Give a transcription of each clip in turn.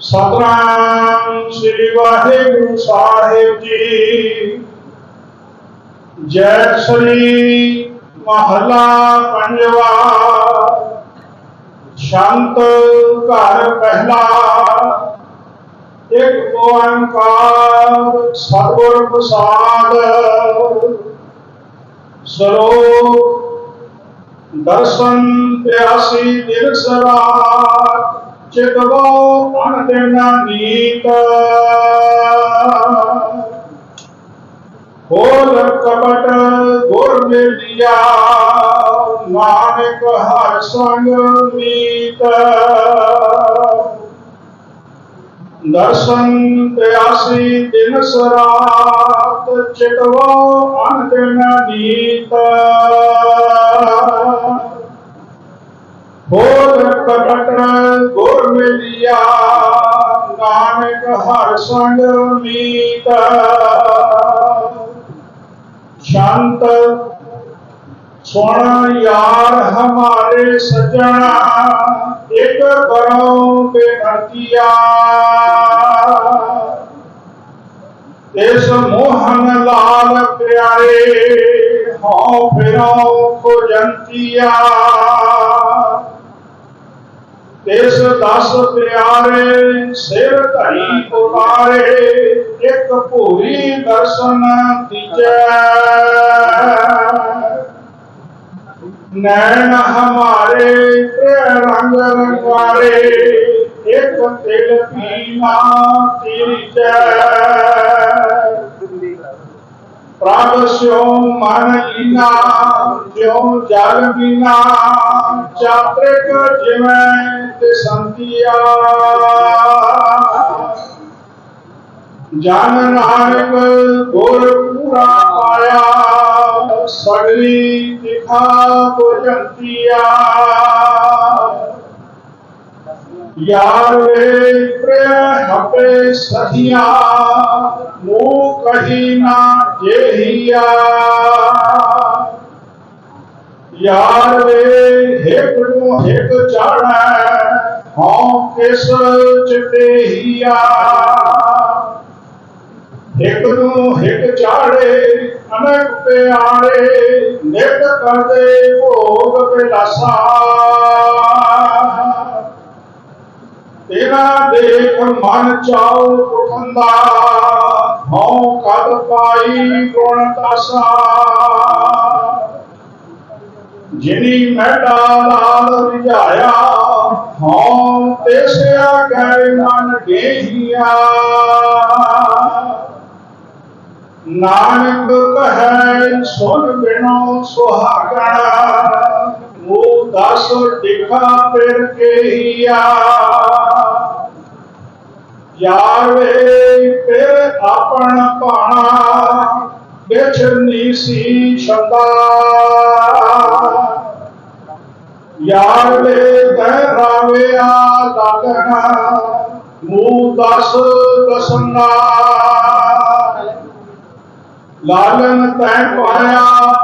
ਸਤਨਾਮ ਸ੍ਰੀ ਵਾਹਿਗੁਰੂ ਸਾਹਿਬ ਜੀ। ਜੈ ਸ੍ਰੀ ਮਹਲਾ ਪੰਜਵਾ। ਸ਼ਾਂਤ ਘਰ ਪਹਿਲਾ। ਇੱਕ ਓੰਕਾਰ ਸਤਿਗੁਰ ਪ੍ਰਸਾਦ ਸਰੋ ਦਰਸ਼ਨ ਪਿਆਸੀ ਦਿਲ ਚਿਤਵੋ ਅਨਦਿਨਾ ਨੀਤ ਹੋਲ ਕਪਟ ਗੁਰ ਮਿਲਿਆ, ਨਾਨਕ ਹਰ ਸੰਗ ਮੀਤ। ਦਰਸ਼ਨ ਪਿਆਸੀ ਦਿਨ ਸਰਾਤ, ਚਿਤਵੋ ਅਨਦਿਨ ਨੀਤ ਹੋਰ ਕਟਕ ਗੁਰ ਮਿਲਿਆ, ਨਾਨਕ ਹਰ ਸੰਗ ਮੀਤ। ਸ਼ਾਂਤ ਸੁਣ ਯਾਰ ਹਮਾਰੇ ਸਜਣਾ, ਇੱਕ ਕਰੋ ਬੇਨਤੀਆ ਇਸ ਮੋਹਨ ਲਾਲ ਪਿਆਰੇ, ਹਉ ਫਿਰੋ ਖੋਜੰਤੀਆ ਇਸ ਦਸ ਪਿਆਰੇ, ਸਿਰ ਧਰੀ ਉਤਾਰੇ ਇੱਕ ਭੂਰੀ ਦਰਸ਼ਨ ਦੀਜੈ ਨੈਣ ਹਮਾਰੇ ਤੇ ਰੰਗ ਰੰਗਾਰੇ ਇੱਕ ਤਿਲ ਪੀਨਾ ਤੀਜੈ ਪ੍ਰਭ ਸਿਓ ਮਨ ਲੀਨਾ ਜਿਉ ਜਲ ਬਿਨਾ, ਚਾਤ੍ਰਿਕ ਜਿਵੇਂ ਤੇ ਸੰਤੀਆ। ਜਨ ਨਾਨਕ ਗੁਰ ਪੂਰਾ ਪਾਇਆ, ਸਗਲੀ ਦਿਖਾ ਬੁਝੰਤੀਆ ਯਾਰ ਵੇ ਪ੍ਰਿਆ ਹਪੇ ਸਖੀਆ ਮੂਹ ਕਹੀ ਨਾ ਜੇਹੀਆ। ਯਾਰ ਵੇ ਹਿਕ ਨੂੰ ਹਿਕ ਚਾੜੈ ਹਉ ਕਿਸ ਚਟੇਹੀਆ। ਹਿਕ ਨੂੰ ਹਿਕ ਚਾੜੇ, ਅਨਕ ਪਿਆਰੇ ਨਿਤ ਕਰਦੇ ਭੋਗ ਬਿਲਾਸਾ। ਤੇਰਾ ਦੇਖ ਮਨ ਚਾਉ ਉਠੰਦਾ, ਹਉ ਕਦ ਪਾਈ ਗੁਣ ਤਾਸਾ। ਜਿਨੀ ਮਹਿਡਾ ਲਾਲ ਰਿਝਾਇਆ ਹਉ ਤੇਸਿਆ ਗਏ ਮਨ ਗੇਹੀਆ ਨਾਨਕ ਕਹੈ ਸੁਨ ਬਿਨੋ ਸੁਹਾਗਣਾ ਮੂਹ ਦਸ ਦਿਖਾ ਫਿਰ ਕੇਹੀਆ। ਯਾਰ ਵੇ, ਫਿਰ ਆਪਣ ਪਾਣਾ ਵਿਚ ਨੀਸੀ ਛੰਦਾ। ਯਾਰ ਵੇ ਤੈ ਲਾਗਣਾ, ਮੂਹ ਦਸ ਦਸਨਾ। ਲਾਲਨ ਤੈ ਪਾਇਆ,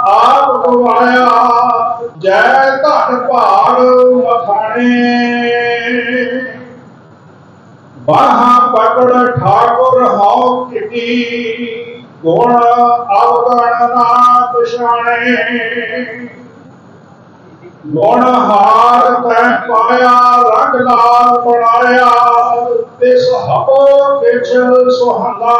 ਆਪ ਗਵਾਇਆ ਜੈ ਧਨ ਭਾਗ ਮਖਾਣੇ। ਬਾਹਾਂ ਪਕੜ ਠਾਕੁਰ ਹਉ ਕਿਟੀ, ਗੁਣ ਅਵਗਣ ਨਾ ਪਛਾਣੇ। ਗੁਣ ਹਾਰ ਤੈ ਪਾਇਆ, ਰੰਗ ਲਾਲ ਬਣਾਇਆ, ਤਿਸ ਹਪੋ ਕਿਛ ਸੁਹੰਦਾ।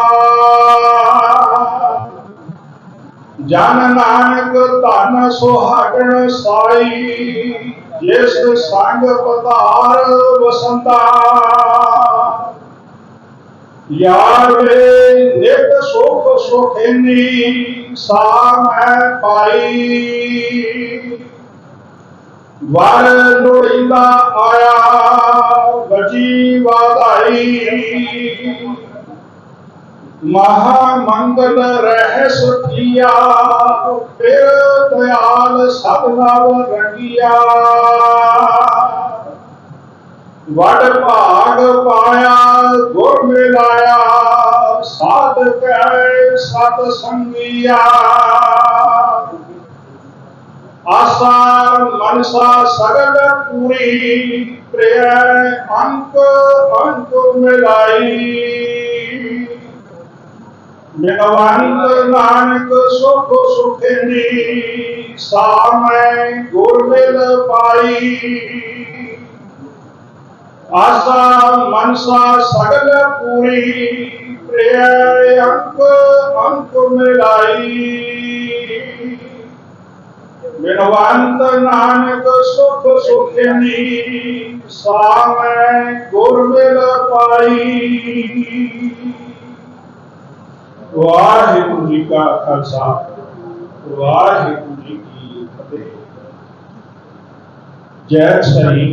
ਜਨ ਨਾਨਕ ਧਨ ਸੁਹਾਗਣ ਸਾਈ, ਜਿਸ ਸੰਗ ਪਧਾਰ ਵਸੰਤਾ। ਯਾਰ ਵੇ ਨਿਤ ਸੁਖ ਸੁਖੇਨੀ ਸਾਮ ਹੈ ਪਾਈ। ਵਰ ਲੋੜੀਂਦਾ ਆਇਆ ਵਜੀ ਵਾਧਾਈ ਮਹਾ ਮੰਗਲ ਰਹਿ ਸੁਖੀਆ ਫਿਰ ਦਇਆਲ ਸਭ ਨਵ ਰੰਗੀਆ। ਵਡ ਭਾਗ ਪਾਇਆ, ਗੁਰ ਮਿਲਾਇਆ, ਸਾਧ ਕੈ ਸਤ ਸੰਗੀਆ ਆਸਾ ਮਨਸਾ ਸਗਲ ਪੂਰੀ ਪ੍ਰਿਯ ਅੰਕ ਅੰਕ ਮਿਲਾਈ। ਬਿਨਵੰਤ ਨਾਨਕ ਸੁਖ ਸੁਖਨੀ, ਸਾਮੈ ਗੁਰ ਮਿਲ ਪਾਈ। ਆਸਾ ਮਨਸਾ ਸਗਲ ਪੂਰੀ ਪ੍ਰਿਆ ਅੰਕ ਅੰਕ ਮਿਲਾਈ। ਬਿਨਵੰਤ ਨਾਨਕ ਸੁਖ ਸੁਖਨੀ ਸਾਮੈ ਗੁਰ ਮਿਲ ਪਾਈ ਵਾਹਿਗੁਰੂ ਜੀ ਕਾ ਖਾਲਸਾ ਵਾਹਿਗੁਰੂ ਜੀ ਕੀ ਫਤਿਹ ਜੈ ਸ੍ਰੀ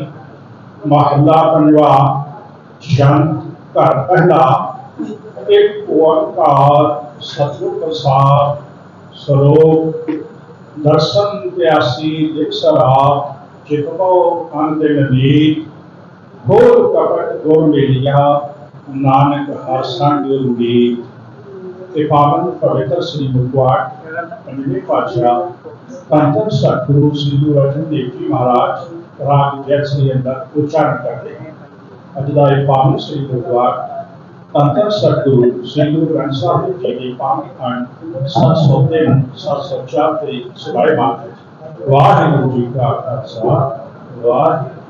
ਮਹੱਲਾ ਪੰਜਵਾ ਸ਼ੰਤ ਘਰ ਪਹਿਲਾ ਇੱਕ ਓੰਕਾਰ ਸਤਿਗੁਰ ਪ੍ਰਸਾਦ ਸਰੋਗ ਦਰਸ਼ਨ ਪਿਆਸੀ ਦਿਖ ਸਰਾਪ ਚਿਤਪੋ ਅੰਤ ਨਦੀ ਖੋਲ ਕਪਟ ਗੁਰ ਮੇਲਿਆ, ਨਾਨਕ ਹਰ ਸੰਗ ਰੂੜੀ। ਤੇ ਪਾਵਨ ਪਵਿੱਤਰ ਸ੍ਰੀ ਮੁਖਵਾਟ ਪੰਜਵੇਂ ਪਾਤਸ਼ਾਹ ਧੰਨ ਸਤਿਗੁਰੂ ਸ੍ਰੀ ਗੁਰੂ ਅਰਜਨ ਦੇਵ ਜੀ ਮਹਾਰਾਜ, ਰਾਗ ਜੈ ਸ੍ਰੀ ਅੰਦਰ ਉਚਾਰਨ ਕਰਦੇ ਹਨ। ਅੱਜ ਦਾ ਇਹ ਪਾਵਨ ਸ੍ਰੀ ਗੁਰਦੁਆਰਾ ਧੰਨ ਸਤਿਗੁਰੂ ਸ੍ਰੀ ਗੁਰੂ ਗ੍ਰੰਥ ਸਾਹਿਬ ਜੀ ਦੀ ਪਾਵਨ ਖੰਡ ਸਤ ਸੋਤੇ ਸਤ ਸਚਾ ਤੇ ਸਿਵਾਏ ਮਾਤ ਵਾਹਿਗੁਰੂ ਜੀ ਕਾ ਖਾਲਸਾ, ਵਾਹਿਗੁਰੂ